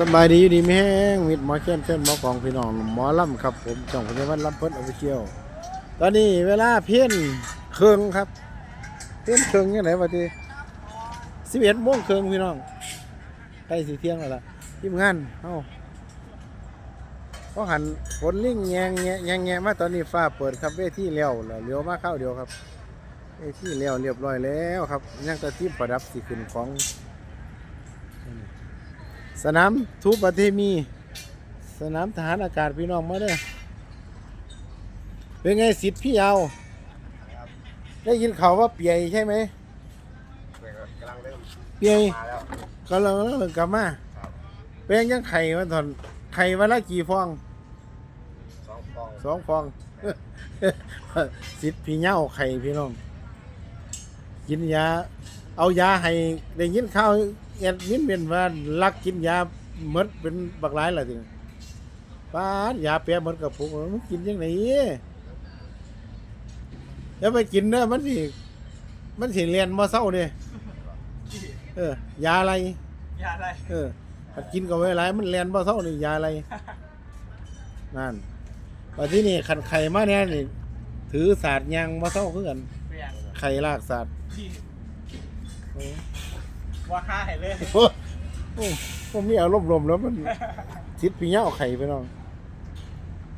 สบายดีอยู่ดีไหมแห้งมิดหมอเช่นเช่นหมอกองพี่น้องหมอลำครับ ผมจ่องพยาบาลลำเพิ่นออฟฟิเชียลตอนนี้เวลาเพี้ยนเครื่องครับ เพี้ยนเครื่องยังไงวะทีสิบเอ็ดโมงเครื่องพี่น้องใกล้สีเที่ยงแล้วล่ะทีมงานเอ้าก็หันฝนลิ่งแยงแงะแยงแงมาตอนนี้ฟ้าเปิดครับเวทีเลี้ยวแล้วเลี้ยวมาเข้าเดียวครับเวทีเลี้ยวเรียบร้อยแล้วครับยังแต่ที่ประดับสีขึ้นของ สนามทูปประเทมี สนามทหารอากาศพี่น้องมาเด้อเป็นไงสิทธิ์พี่ยาวได้ยินข่าวว่าเปียใช่ไหมกำลังเริ่มเปียมาแล้วกำลังเริ่มกลับมาเป็นยังไข่วันทอนไข่วันละกี่ฟองสองฟองสองฟองสิทธิ์พี่เน่าไข่พี่น้องกินยา เอายาให้ได้ยินข่าว แอดมินเป็นว่าลักกินยาหมดเป็นบักหลายล่ะทีป้าดยาแปรหมดกับปุกมันกินยังไงแล้วไปกินเด้อมันสิมันสิเรียนมาเศร้าเนี่ยเออยาอะไร ยาอะไร เออถ้ากินก็ไม่ไรมันเรียนมาเศร้านี่ยาอะไรนั่นว่าที่นี่ขันไข่มาเนี่ยนี่ถือศาสตร์ยังมาเศร้าเพื่อนเปลี่ยนไข่ลากศาสตร์ที่โอ้ ว่าค่าให้เลยโหโอ้ผมมีอารมณ์รวมแล้วมันทิศพี่เงาไข่ไปน้อง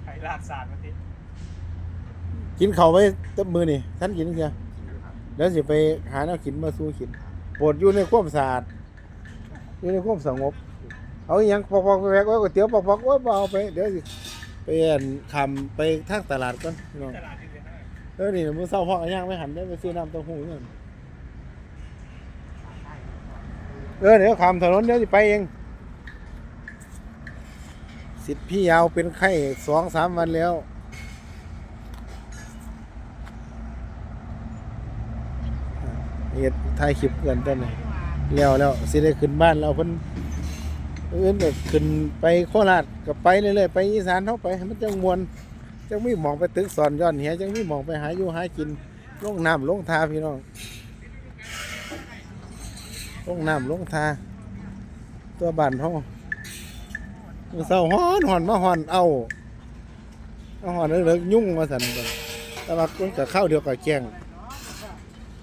ไข่ลากสารมาติกินข้าวไว้ตับมือนี่ท่านกินเสียแล้วสิไปหาแนวกินมาสู้กินโปรดอยู่ในความสะอาดอยู่ในความสงบ เอาอหยังปอกๆแวกๆไว้ก๋วยเตี๋ยวปอกๆไว้บ่เอาไปเดี๋ยวสิไปอั่นคำไปทางตลาดก่อนพี่น้องตลาดที่เป็นอะไรเออนี่มื้อเช้าพ่อย่างไปหันได้ไปซื้อน้ำเต้าหู้เงิน เออเดี๋ยวคำถนนเดี๋ยวสิไปเอง สิทธิ์พี่ยาวเป็นไข้สองสามวันแล้วเฮ็ดถ่ายคลิปกันตอนนี้แล้วแล้วสิได้ขึ้นบ้านแล้วเพิ่นเอิ้นก็ขึ้นไปโคราชก็ไปเรื่อยๆไปอีสานเฮาไปมันจังมวนจังมีหมองไปตึกสอนย้อนเหียจังไมีหมองไปหาอยู่หากินลงน้ำลงทาพี่น้อง ลงน้ำลงทาตัวบ้านเฮามื้อเช้าฮ้อนฮ้อนมาฮ้อนเอาเอาฮ้อนเลิกยุ่งว่าซั่นแต่ว่ามันก็เข้าวเดียวกับแจ้ง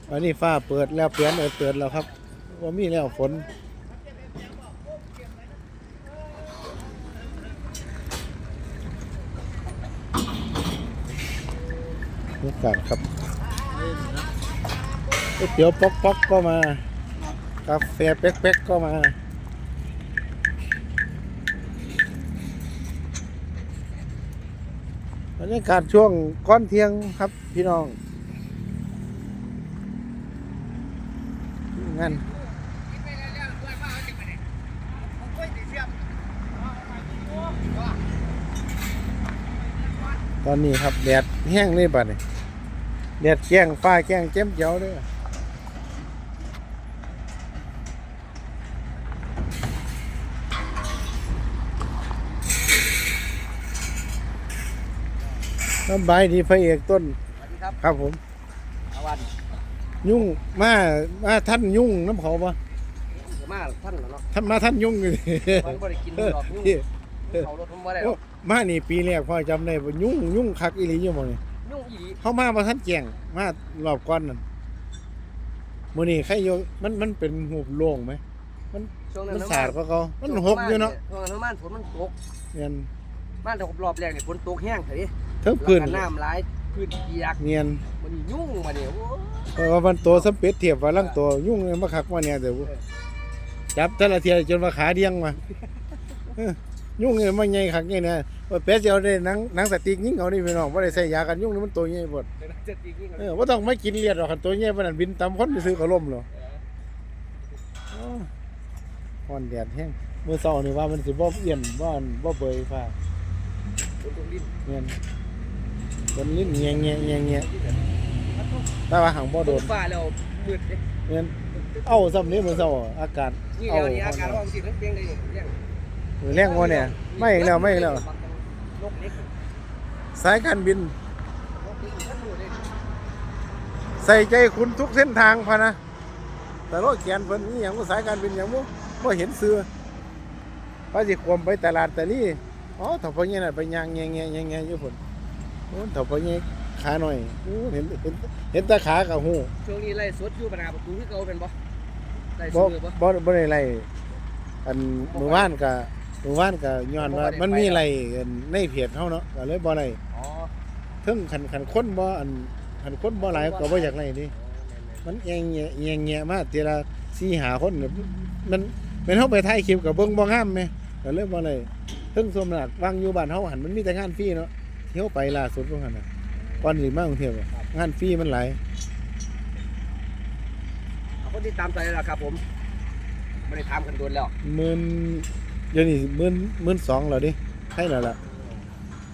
วันนี้ฟ้าเปิดแล้วเปลี่ยนเออเปิดแล้วครับว่ามีแล้วฝนบรรยากาศครับก๋วยเตี๋ยวป๊อกป๊อกก็มา กาแฟเป๊กเป๊กก็มา บรรยากาศช่วงก้อนเที่ยงครับพี่น้องงั้นตอนนี้ครับแดดแห้งเลยบัดนี้แดดแจ้งฟ้าแจ้งเจ้มเจ้าเด้วย สบายดีพระเอกต้นสวัสดีครับครับผมอาวันยุ่งมามาท่านยุ่งน้ำเขาปะเดี๋ยวมาท่านเหรอเนาะท่านมาท่านยุ่งอยู่นี่มันบ่ได้กินเออดอกยุ่งพี่เขารถผมบ่ได้หรโอ้อกมานี่ปีแรกพ่อจำได้ว่ายุ่งยุ่งคักอีหลีอยู่หมดนี่ยุ่งอีหลีเขามาบ่ท่านแจ้งมารอบก่อนนั่นมื้อนี้ใครอยู่มันมันเป็นหูปโล่งไหมช่วงนั้มันนน้ำสาดก็เขามันหกอยู่เนาะช่วงนั้นน้ำมันฝนมันตกเนียน บ้านแต่รอบแรกเนี่ยฝนตกแห้งเถอะดิ เทั้งแล้วพื้นก็น้ำหลายพื้นเปียกเนียนมันยุ่งมาเนี่ยโอ้เพราะว่ามันตัวสำเป็ดเทียบว่าลังตัวยุ่งเลยมาคักมาเนี่ยแต่ว่าจับแต่ละเทียจนว่าขาเดียงมาเออยุ่งเลยมันใหญ่คักนี่นะว่าเป็ดสิเอาได้หนังหนังสติ๊กยิงเอานี่พี่น้องบ่ได้ใส่ยากันยุ่งนี่มันตัวใหญ่หมดเดี๋ยวจะจริงๆเออว่าต้องไม่กินเลียดหรอกคันตัวเงี้ยมันนะบินตามคนไปซื้อก็ล่มหรอกอ้าวฮ้อนแดดแห้งเมื่อเช้านี่ว่ามันสิบ่เอี่ยนบ่อันบ่เบยฟ้าฝนตกดิน เงี้ย คนลิ้นเงี้ยเงี้ยเงี้ยเงี้ยแต่ว่าหางบ่โดตนกฟ้าแล้วมืดเลยเงี้ยเอ้าซ้ำนี้เมื่อเช้าอากาศนี่เอ้าเดี๋ยวนี้อากาศร้อนสิมันเปลี่ยนเลยเรื่องมื้อแรงบ่เนี่ย ไม่อีกแล้วไม่อีกแล้วนกเล็กสายการบินนกเล็กทั้งหมดเลยใส่ใจคุณทุกเส้นทางพะนะ แต่รถเขียนเพิ่นนี่หยังบ่สายการบินหยังบ่บ่เห็นเสือว่าสิควมไปตลาดตะลี่อ๋อถ้าพอเนี่ยน่ะไปย่างแง่ๆแง่ๆอยู่พุ่น โอ้ถ้าพอเนี่ยขาหน่อยโอ้เห็นเห็นเห็นแตาขากับหูช่วงนี้ไล่สดอยู่ปัญหาประตูที่เก่าเป็นบ่ไล่สบ่ดเลยบ่ บ่บ่ได้ไล่อันหมู่บ้านก็หมู่บ้านก็ย้อนว่ามันมีไล่กันในเพจเฮาเนาะก็เลยบ่ไล่อ๋อถึงคันคันคนบ่อันคันคนบ่หลายก็บ่อยากไล่นี่มันแยงแยะแยงแยะมาทีละ4 5คนเนี่ยมันเป็นเฮาไปถ่ายคลิปก็เบิ่งบ่งามแหมก็เลยบ่ไล่ถึงสมนักวางอยู่บ้านเฮาหันมันมีแต่งานฟรีเนาะ ที่เฮาไปล่าสุดว่าหั่นน่ะก่อนสิมากรุงเทพอะงานฟรีมันหลายเอาคนที่ตามใจแล้วล่ะครับผมไม่ได้ถามกันโดนแล้วหมื่นเดี๋ยวนี้หมื่นหมื่นสองแล้วดิให้แล้วล่ะ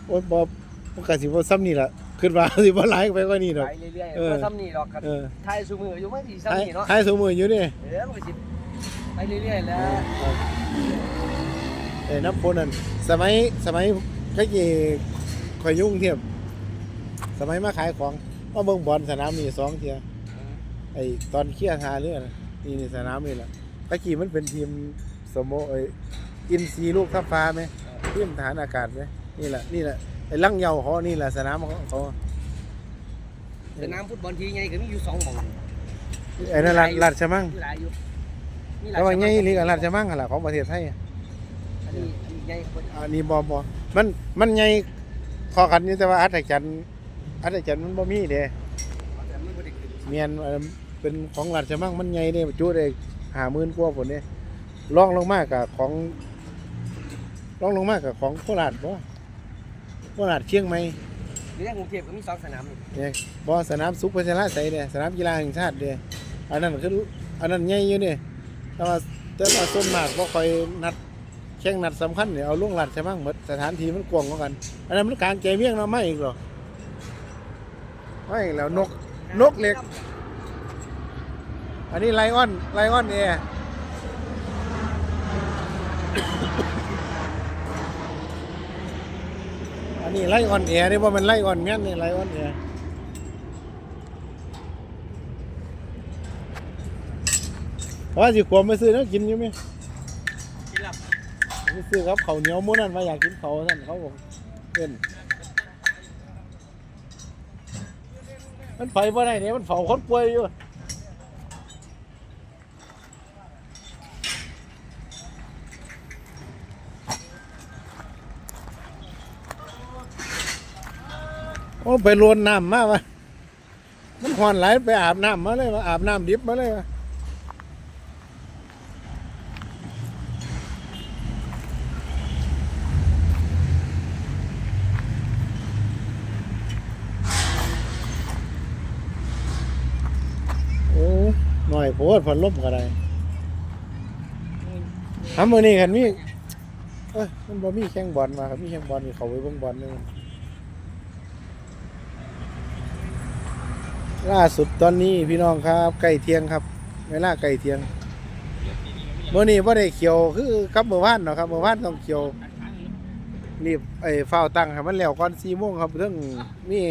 โอ้ยบอบ่กะสิบ่ซ้ำนี่ล่ะคิดว่าสิบ่หลายไปกว่านี้ดอก ไปเรื่อยๆเออเพื่อซ้ำนี่ดอกครับเออไทยสูมืออยู่ไม่ที่ท้ายซ้ำนี่เนาะท้ายสมืออยู่นี่เออมันก็สิไปเรื่อยๆแล้วเอ้น้ำพนนั่นสมัยสมัยก็กี่ ข่อยอยุ่กรุงเทียบสมัยมาขายของมาเบิ่งบอลสนามนี่สองเที่ยไอ้ตอนเคลียร์หาเรือน่ะนี่นี่สนามนี่ล่ะตะกี้มันเป็นทีมสโมไอ้อินซีลูกทัพฟ้าไหมทีมทหารอากาศไหมนี่แหละนี่แหละไอ้ลังเหยาเขานี่แหละสนามของเขาสนามฟุตบอลทีไงก็มีอยู่สองหม่องไอ้นั่นลาดลาดชะมังมีหลายอยู่มีหลแต่ว่าสไงนมลีกลาดชะมังหั่นล่ะของประเทศไทยอะอันนี้อันนี้ใหญ่กว่าอันนี้บ่บ่มันมันไง พอกันอยู่แต่ว่าอัศจรรย์อัศจรรย์มันบ่มีเด้แต่มันบ่ได้ขึ้นเมียนเอ่อเป็นของลาดชะมังมันไงเด้จุได้50,000กว่าพุ่นเด้รองลงมากับของรองลงมากับของโคราชบ่โคราชเชียงใหม่ในกรุงเทพก็มีสองสนามนี่เนี่ยบ่สนามสุขพัชราไสยเด้สนามกีฬาแห่งชาติเด้อันนั้นคืออันนั้นใหญ่อยู่เด้แต่ว่าแต่ว่าส่วนมากบ่ค่อยนัด แข่งนัดสำคัญเนี่ยเอาลงหลาดชะมังหมดสถานที่มันกว้างกว่ากันอันนั้นมันกลางใจเมี่ยงเนาไม่อีกหรอไม่แล้วนกนกเหล็ก อันนี้ไลออนไลออนแออันนี้ไลออนแอร์นี่ว่ามันไลออนแม่นนี่ไลออนแอร์ว่าสิขวมไปซื้อแล้วกินอยู่ไหม ซื้อครับเขาเหนียวหมูนั่นว่าอยากกินเขาท่านเขาบอกเป็นมันไฟบ่ได้เนี่ยมันเผาคนป่วยอยู่โอ้ไปลวนน้ำมาวะมันหอนไหลไปอาบน้ำมาเลยวะอาบน้ำดิบมาเลยวะโอ้หน่อย โพดพันลมก็ได้ทำมือนี่กันมีเอ้ยมันบ่มีแข่งบอลมาครับมีแข่งบอลนี่เขาไปเบิ่งบอลนึงล่าสุดตอนนี้พี่น้องครับใกล้เที่ยงครับเวลาใกล้เที่ยงเมื่อนี้ว่าได้เขียวคือกับเมื่อวานเนาะครับเมื่อวานต้องเขียวรีบไอ้เฝ้าวตั้งให้มันแล้วก่อนสี่โมงครับเรื่องมี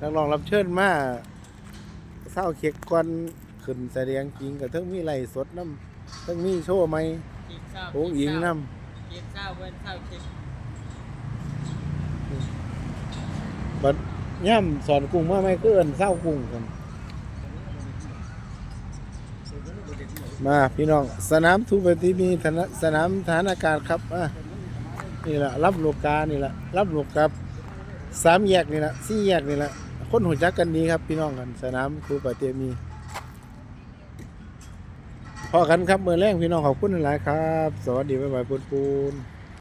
นักร้องรับเชิญมาเศร้าเค้กก่อน ขึ้นแสดงจริงกับทั้งมีไล่สดน้ำทั้งมีโชว์ไหมกินข้าวโอ้หญิงน้กินข้าวเว้นข้าวเค็มำบัดย่ำสอนกุ้งมาไหมก็เอินเศร้ากุ้งกันมาพี่น้องสนามทูปฏิมีธนสนามฐานอากาศครับอะนี่แหละรับลูกกานี่แหละรับลูกกับสามแยกนี่แหละสี่แยกนี่แหละคนหัวจักกันดีครับ พี่น้องกัน สนามทูปฏิมี พอกันครับเมื่อแรงพี่น้องขอบคุณหลายครับ สวัสดีบ๊ายบายปูนปูน